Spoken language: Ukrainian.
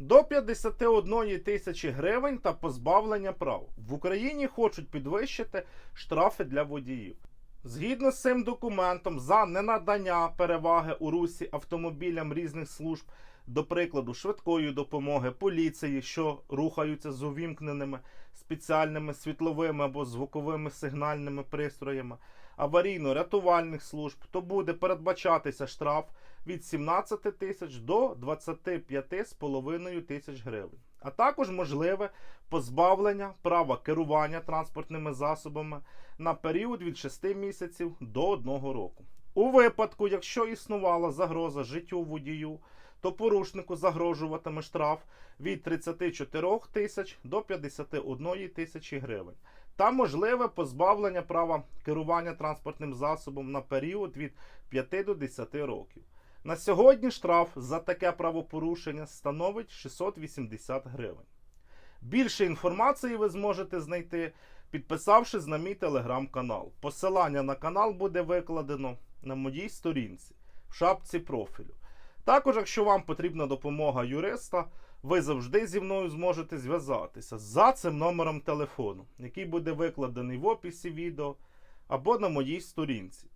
До 51 тисячі гривень та позбавлення прав. В Україні хочуть підвищити штрафи для водіїв. Згідно з цим документом, за ненадання переваги у русі автомобілям різних служб, до прикладу, швидкої допомоги, поліції, що рухаються з увімкненими спеціальними світловими або звуковими сигнальними пристроями, аварійно-рятувальних служб, то буде передбачатися штраф від 17 тисяч до 25,5 тисяч гривень. А також можливе позбавлення права керування транспортними засобами на період від 6 місяців до 1 року. У випадку, якщо існувала загроза життю водію, то порушнику загрожуватиме штраф від 34 тисяч до 51 тисячі гривень та можливе позбавлення права керування транспортним засобом на період від 5 до 10 років. На сьогодні штраф за таке правопорушення становить 680 гривень. Більше інформації ви зможете знайти, підписавшись на мій телеграм-канал. Посилання на канал буде викладено на моїй сторінці в шапці профілю. Також, якщо вам потрібна допомога юриста, ви завжди зі мною зможете зв'язатися за цим номером телефону, який буде викладений в описі відео або на моїй сторінці.